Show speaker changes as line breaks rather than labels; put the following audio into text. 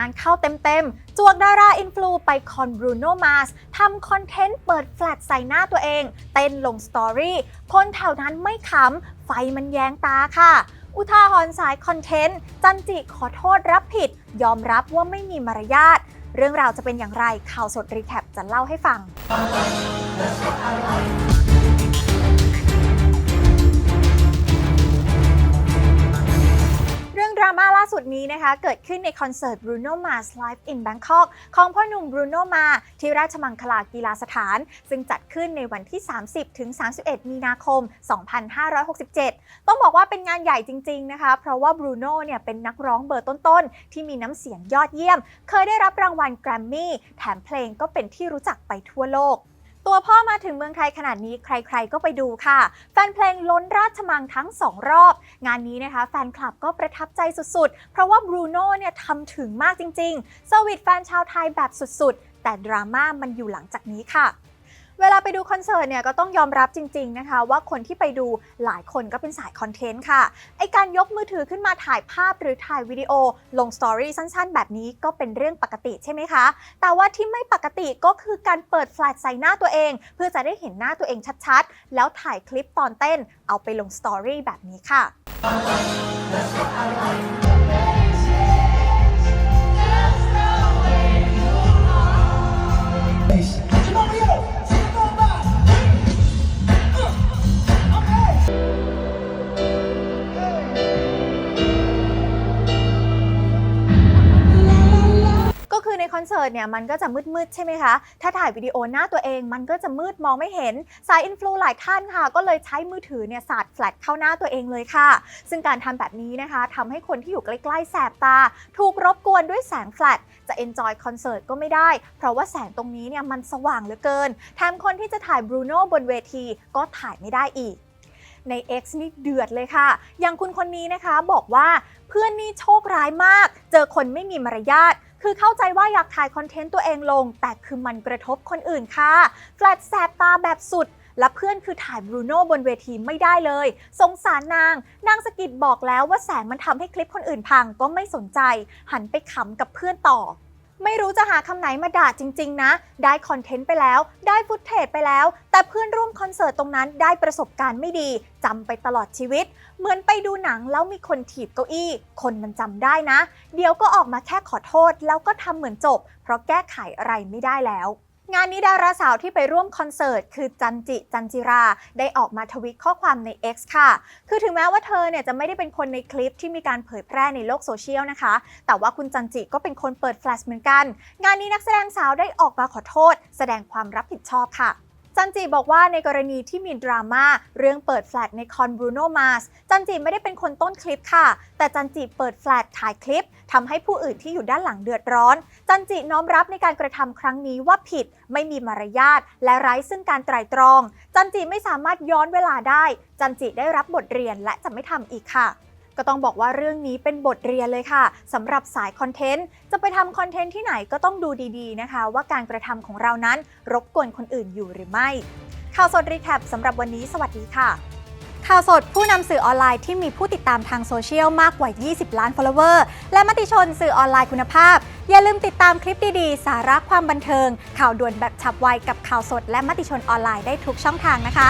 งานเข้าเต็มๆ จวกดาราอินฟลูไปคอนบรูโนมาสทำคอนเทนต์เปิดแฟลชใส่หน้าตัวเอง เต้นลงสตอรี่ คนแถวนั้นไม่ขำ ไฟมันแยงตาค่ะอุทาหรณ์สายคอนเทนต์ จันจิขอโทษรับผิด ยอมรับว่าไม่มีมารยาท เรื่องราวจะเป็นอย่างไรข่าวสดรีแคปจะเล่าให้ฟัง ดนี้นะคะเกิดขึ้นในคอนเสิร์ต Bruno Mars Live in Bangkok ของพ่อหนุ่ม Bruno Mars ที่ราชมังคลากีฬาสถาน ซึ่งจัดขึ้นในวันที่ 30ถึง31 มีนาคม 2567 ต้องบอกว่าเป็นงานใหญ่จริง ๆ นะคะ เพราะว่า Bruno เนี่ยเป็นนักร้องเบอร์ต้น ๆ ที่มีน้ำเสียงยอดเยี่ยม เคยได้รับรางวัลแกรมมี่แถมเพลงก็เป็นที่รู้จักไปทั่วโลก ตัวพ่อมาถึงเมืองไทยขนาดนี้ใครๆก็ไปดูค่ะ แฟนเพลงล้นราชมังทั้งสองรอบ งานนี้นะคะ แฟนคลับก็ประทับใจสุดๆ เพราะว่าบรูโน่เนี่ยทำถึงมากจริงๆสวิตแฟนชาวไทยแบบสุดๆ แต่ดราม่ามันอยู่หลังจากนี้ค่ะ เวลาไปดูคอนเสิร์ตเนี่ยก็ต้องยอมรับจริง ๆนะคะ ว่าคนที่ไปดูหลายคนก็เป็นสายคอนเทนต์ค่ะ ไอการยกมือถือขึ้นมาถ่ายภาพหรือถ่ายวิดีโอ ลงสตอรี่สั้นๆ แบบนี้ก็เป็นเรื่องปกติใช่ไหมคะ แต่ว่าที่ไม่ปกติก็คือการเปิดแฟลชใส่หน้าตัวเอง เพื่อจะได้เห็นหน้าตัวเองชัดๆ แล้วถ่ายคลิปตอนเต้นเอาไปลงสตอรี่แบบนี้ค่ะ อนคอนเสิร์ตเนี่ยมันก็จะมืดๆใช่ไหมคะ ถ้าถ่ายวิดีโอหน้าตัวเองมันก็จะมืดมองไม่เห็น สายอินฟลูหลายท่านค่ะ ก็เลยใช้มือถือเนี่ยสาดแฟลชเข้าหน้าตัวเองเลยค่ะ ซึ่งการทำแบบนี้นะคะทำให้คนที่อยู่ใกล้ๆแสบตา ถูกรบกวนด้วยแสงแฟลชจะเอนจอยคอนเสิร์ตก็ไม่ได้ เพราะว่าแสงตรงนี้เนี่ยมันสว่างเหลือเกินแถมคนที่จะถ่ายบรูโน่บนเวทีก็ถ่ายไม่ได้อีกใน X นี่เดือดเลยค่ะ อย่างคุณคนนี้นะคะบอกว่าเพื่อนนี่โชคร้ายมาก เจอคนไม่มีมารยาท คือเข้าใจว่าอยากถ่ายคอนเทนต์ตัวเองลง แต่คือมันกระทบคนอื่นค่ะแฟลชแสบตาแบบสุด และเพื่อนคือถ่ายบรูโน่บนเวทีไม่ได้เลย สงสารนาง นางสกิดบอกแล้วว่าแสงมันทำให้คลิปคนอื่นพังก็ไม่สนใจ หันไปขำกับเพื่อนต่อ ไม่รู้จะหาคำไหนมาด่าจริง ๆ นะ ได้คอนเทนต์ไปแล้ว ได้ฟุตเทจไปแล้ว แต่เพื่อนร่วมคอนเสิร์ตตรงนั้นได้ประสบการณ์ไม่ดีจำไปตลอดชีวิต เหมือนไปดูหนังแล้วมีคนถีบเก้าอี้ คนมันจำได้นะ เดี๋ยวก็ออกมาแค่ขอโทษแล้วก็ทำเหมือนจบ เพราะแก้ไขอะไรไม่ได้แล้ว งานนี้ดาราสาวที่ไปร่วมคอนเสิร์ต คือจันจิจันจิรา ได้ออกมาทวิตข้อความใน X ค่ะ คือถึงแม้ว่าเธอเนี่ยจะไม่ได้เป็นคนในคลิปที่มีการเผยแพร่ในโลกโซเชียลนะคะ แต่ว่าคุณจันจิก็เป็นคนเปิดแฟลชเหมือนกัน งานนี้นักแสดงสาวได้ออกมาขอโทษ แสดงความรับผิดชอบค่ะ จันจิบอกว่าในกรณีที่มีดราม่าเรื่องเปิดแฟลชในคอนบรูโนมาสจันจิไม่ได้เป็นคนต้นคลิปค่ะ แต่จันจิเปิดแฟลชถ่ายคลิปทำให้ผู้อื่นที่อยู่ด้านหลังเดือดร้อน จันจิน้อมรับในการกระทำครั้งนี้ว่าผิด ไม่มีมารยาทและไร้ซึ่งการไตร่ตรอง จันจิไม่สามารถย้อนเวลาได้ จันจิได้รับบทเรียนและจะไม่ทำอีกค่ะ ก็ต้องบอกว่าเรื่องนี้เป็นบทเรียนเลยค่ะสำหรับสายคอนเทนต์ จะไปทำคอนเทนต์ที่ไหนก็ต้องดูดีๆนะคะ ว่าการกระทำของเรานั้นรบกวนคนอื่นอยู่หรือไม่ ข่าวสดรีแคปสำหรับวันนี้สวัสดีค่ะข่าวสดผู้นำสื่อออนไลน์ที่มีผู้ติดตามทางโซเชียลมากกว่า 20 ล้าน follower และมติชนสื่อออนไลน์คุณภาพ อย่าลืมติดตามคลิปดีๆ สาระความบันเทิง ข่าวด่วนแบบฉับไวกับข่าวสด และมติชนออนไลน์ได้ทุกช่องทางนะคะ